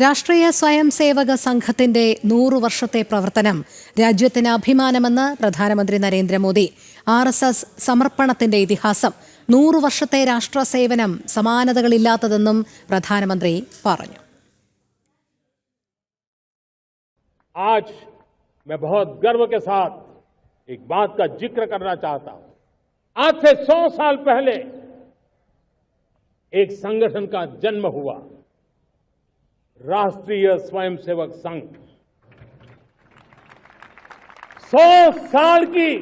രാഷ്ട്രീയ സ്വയം സേവക സംഘത്തിന്റെ നൂറു വർഷത്തെ പ്രവർത്തനം രാജ്യത്തിന് അഭിമാനമെന്ന് പ്രധാനമന്ത്രി നരേന്ദ്രമോദി ആർ എസ് എസ് സമർപ്പണത്തിന്റെ ഇതിഹാസം നൂറു വർഷത്തെ രാഷ്ട്ര സേവനം സമാനതകളില്ലാത്തതെന്നും പ്രധാനമന്ത്രി പറഞ്ഞു आज मैं बहुत गर्व के साथ एक बात का जिक्र करना चाहता हूं आज से सौ साल पहले एक संगठन का जन्म हुआ राष्ट्रीय स्वयंसेवक संघ। सौ साल की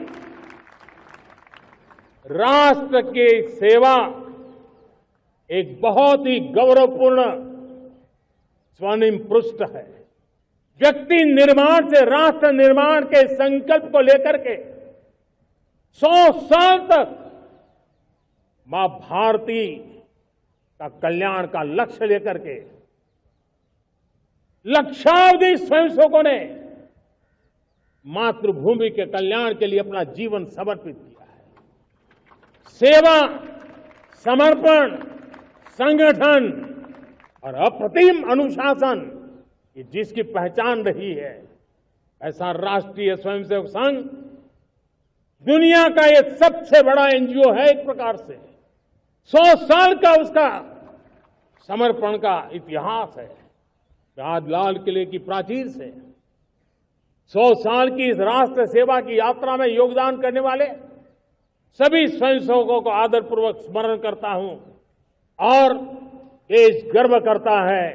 राष्ट्र की सेवा एक बहुत ही गौरवपूर्ण स्वर्णिम पृष्ठ है। व्यक्ति निर्माण से, राष्ट्र निर्माण के संकल्प को लेकर के सौ साल तक माँ भारती का कल्याण का लक्ष्य लेकर के लक्षावधि स्वयंसेवकों ने मातृभूमि के कल्याण के लिए अपना जीवन समर्पित किया है। सेवा, समर्पण, संगठन और अप्रतिम अनुशासन ये जिसकी पहचान रही है, ऐसा राष्ट्रीय स्वयंसेवक संघ दुनिया का ये सबसे बड़ा एनजीओ है एक प्रकार से। सौ साल का उसका समर्पण का इतिहास है। आज लाल किले की प्राचीर से। सौ साल की इस राष्ट्र सेवा की यात्रा में योगदान करने वाले सभी स्वयंसेवकों को आदरपूर्वक स्मरण करता हूँ और देश गर्व करता है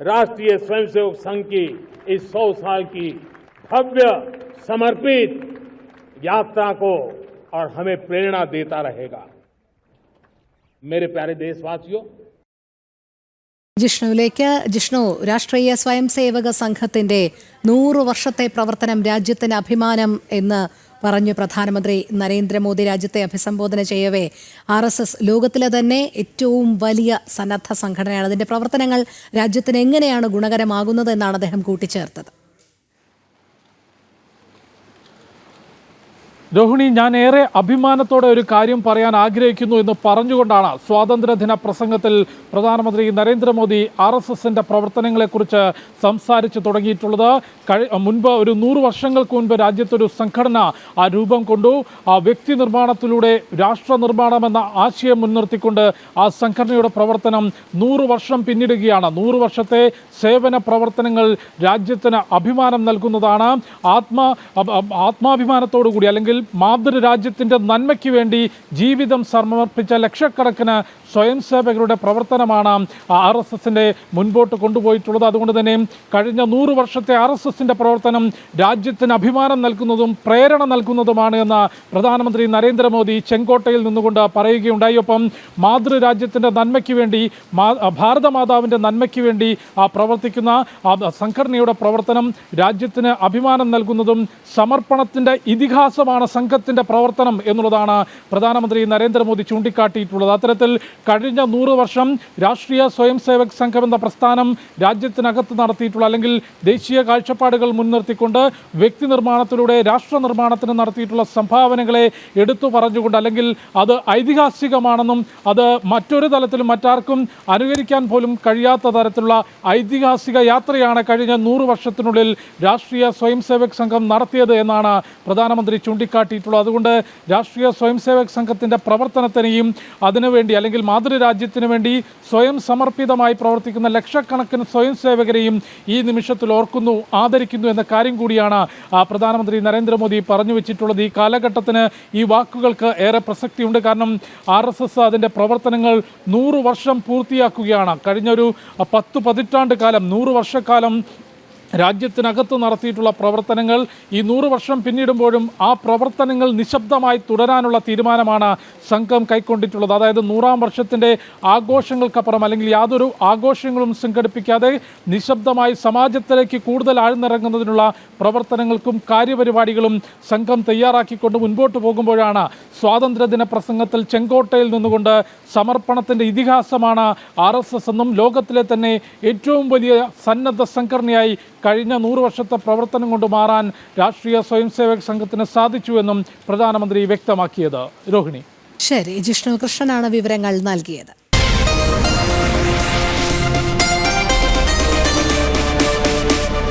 राष्ट्रीय स्वयंसेवक संघ की इस सौ साल की भव्य समर्पित यात्रा को और हमें प्रेरणा देता रहेगा। मेरे प्यारे देशवासियों ജിഷ്ണുവിലേക്ക്. ജിഷ്ണു രാഷ്ട്രീയ സ്വയം സേവക സംഘത്തിന്റെ നൂറു വർഷത്തെ പ്രവർത്തനം രാജ്യത്തിന് അഭിമാനം എന്ന് പറഞ്ഞു പ്രധാനമന്ത്രി നരേന്ദ്രമോദി രാജ്യത്തെ അഭിസംബോധന ചെയ്യവേ. ആർ എസ് എസ് ലോകത്തിലെ തന്നെ ഏറ്റവും വലിയ സന്നദ്ധ സംഘടനയാണ്. അതിന്റെ പ്രവർത്തനങ്ങൾ രാജ്യത്തിന് എങ്ങനെയാണ് ഗുണകരമാകുന്നത് എന്നാണ് അദ്ദേഹം കൂട്ടിച്ചേർത്തത്. രോഹിണി ഞാൻ ഏറെ അഭിമാനത്തോടെ ഒരു കാര്യം പറയാൻ ആഗ്രഹിക്കുന്നു എന്ന് പറഞ്ഞുകൊണ്ടാണ് സ്വാതന്ത്ര്യദിന പ്രസംഗത്തിൽ പ്രധാനമന്ത്രി നരേന്ദ്രമോദി ആർ എസ് എസിന്റെ പ്രവർത്തനങ്ങളെക്കുറിച്ച് സംസാരിച്ചു തുടങ്ങിയിട്ടുള്ളത്. കഴി മുൻപ് ഒരു നൂറ് വർഷങ്ങൾക്ക് മുൻപ് രാജ്യത്തൊരു സംഘടന ആ രൂപം കൊണ്ടു. ആ വ്യക്തി നിർമ്മാണത്തിലൂടെ രാഷ്ട്ര നിർമ്മാണം എന്ന ആശയം മുൻനിർത്തിക്കൊണ്ട് ആ സംഘടനയുടെ പ്രവർത്തനം നൂറ് വർഷം പിന്നിടുകയാണ്. നൂറ് വർഷത്തെ സേവന പ്രവർത്തനങ്ങൾ രാജ്യത്തിന് അഭിമാനം നൽകുന്നതാണ്. ആത്മ ആത്മാഭിമാനത്തോടു കൂടി അല്ലെങ്കിൽ മാതൃരാജ്യത്തിന്റെ നന്മയ്ക്ക് വേണ്ടി ജീവിതം സമർപ്പിച്ച ലക്ഷക്കണക്കിന് സ്വയം സേവകരുടെ പ്രവർത്തനമാണ് ആർ എസ് എസിന്റെ മുൻപോട്ട് കൊണ്ടുപോയിട്ടുള്ളത്. അതുകൊണ്ട് തന്നെ കഴിഞ്ഞ നൂറ് വർഷത്തെ ആർ എസ് എസിന്റെ പ്രവർത്തനം രാജ്യത്തിന് അഭിമാനം നൽകുന്നതും പ്രേരണ നൽകുന്നതുമാണ് എന്ന് പ്രധാനമന്ത്രി നരേന്ദ്രമോദി ചെങ്കോട്ടയിൽ നിന്നുകൊണ്ട് പറയുകയുണ്ടായി. ഒപ്പം മാതൃരാജ്യത്തിന്റെ നന്മയ്ക്ക് വേണ്ടി ഭാരതമാതാവിന്റെ നന്മയ്ക്ക് വേണ്ടി പ്രവർത്തിക്കുന്ന സംഘടനയുടെ പ്രവർത്തനം രാജ്യത്തിന് അഭിമാനം നൽകുന്നതും സമർപ്പണത്തിന്റെ ഇതിഹാസമാണ് സംഘത്തിന്റെ പ്രവർത്തനം എന്നുള്ളതാണ് പ്രധാനമന്ത്രി നരേന്ദ്രമോദി ചൂണ്ടിക്കാട്ടിയിട്ടുള്ളത്. അത്തരത്തിൽ കഴിഞ്ഞ നൂറ് വർഷം രാഷ്ട്രീയ സ്വയം സേവക് സംഘം എന്ന പ്രസ്ഥാനം രാജ്യത്തിനകത്ത് നടത്തിയിട്ടുള്ള അല്ലെങ്കിൽ ദേശീയ കാഴ്ചപ്പാടുകൾ മുൻനിർത്തിക്കൊണ്ട് വ്യക്തി നിർമ്മാണത്തിലൂടെ രാഷ്ട്ര നിർമ്മാണത്തിന് നടത്തിയിട്ടുള്ള സംഭാവനകളെ എടുത്തു പറഞ്ഞുകൊണ്ട് അല്ലെങ്കിൽ അത് ഐതിഹാസികമാണെന്നും അത് മറ്റൊരു തലത്തിലും മറ്റാർക്കും അനുകരിക്കാൻ പോലും കഴിയാത്ത തരത്തിലുള്ള ഐതിഹാസിക യാത്രയാണ് കഴിഞ്ഞ നൂറ് വർഷത്തിനുള്ളിൽ രാഷ്ട്രീയ സ്വയം സേവക് സംഘം നടത്തിയത് എന്നാണ് പ്രധാനമന്ത്രി ചൂണ്ടിക്കാട്ടിയിട്ടുള്ളത് അതുകൊണ്ട് രാഷ്ട്രീയ സ്വയം സേവക സംഘത്തിന്റെ പ്രവർത്തനത്തിനെയും അതിനുവേണ്ടി അല്ലെങ്കിൽ മാതൃരാജ്യത്തിന് വേണ്ടി സ്വയം സമർപ്പിതമായി പ്രവർത്തിക്കുന്ന ലക്ഷക്കണക്കിന് സ്വയം സേവകരെയും ഈ നിമിഷത്തിൽ ഓർക്കുന്നു ആദരിക്കുന്നു എന്ന കാര്യം കൂടിയാണ് പ്രധാനമന്ത്രി നരേന്ദ്രമോദി പറഞ്ഞു വെച്ചിട്ടുള്ളത്. ഈ കാലഘട്ടത്തിന് ഈ വാക്കുകൾക്ക് ഏറെ പ്രസക്തിയുണ്ട്. കാരണം ആർ എസ് എസ് അതിന്റെ പ്രവർത്തനങ്ങൾ നൂറ് വർഷം പൂർത്തിയാക്കുകയാണ്. കഴിഞ്ഞൊരു പത്ത് പതിറ്റാണ്ട് കാലം നൂറ് വർഷക്കാലം രാജ്യത്തിനകത്ത് നടത്തിയിട്ടുള്ള പ്രവർത്തനങ്ങൾ ഈ നൂറ് വർഷം പിന്നിടുമ്പോഴും ആ പ്രവർത്തനങ്ങൾ നിശബ്ദമായി തുടരാനുള്ള തീരുമാനമാണ് സംഘം കൈക്കൊണ്ടിട്ടുള്ളത്. അതായത് നൂറാം വർഷത്തിന്റെ ആഘോഷങ്ങൾക്കപ്പുറം അല്ലെങ്കിൽ യാതൊരു ആഘോഷങ്ങളും സംഘടിപ്പിക്കാതെ നിശബ്ദമായി സമാജത്തിലേക്ക് കൂടുതൽ ആഴ്ന്നിറങ്ങുന്നതിനുള്ള പ്രവർത്തനങ്ങൾക്കും കാര്യപരിപാടികളും സംഘം തയ്യാറാക്കിക്കൊണ്ട് മുൻപോട്ട് പോകുമ്പോഴാണ് സ്വാതന്ത്ര്യദിന പ്രസംഗത്തിൽ ചെങ്കോട്ടയിൽ നിന്നുകൊണ്ട് സമർപ്പണത്തിന്റെ ഇതിഹാസമാണ് ആർ എന്നും ലോകത്തിലെ തന്നെ ഏറ്റവും വലിയ സന്നദ്ധ സംഘടനയായി കഴിഞ്ഞ നൂറ് വർഷത്തെ പ്രവർത്തനം കൊണ്ട് മാറാൻ രാഷ്ട്രീയ സ്വയംസേവക സംഘത്തിന് സാധിച്ചുവെന്നും പ്രധാനമന്ത്രി വ്യക്തമാക്കിയത്. രോഹിണി. ശരി ജിഷ്ണു കൃഷ്ണനാണ് വിവരങ്ങൾ നൽകിയത്.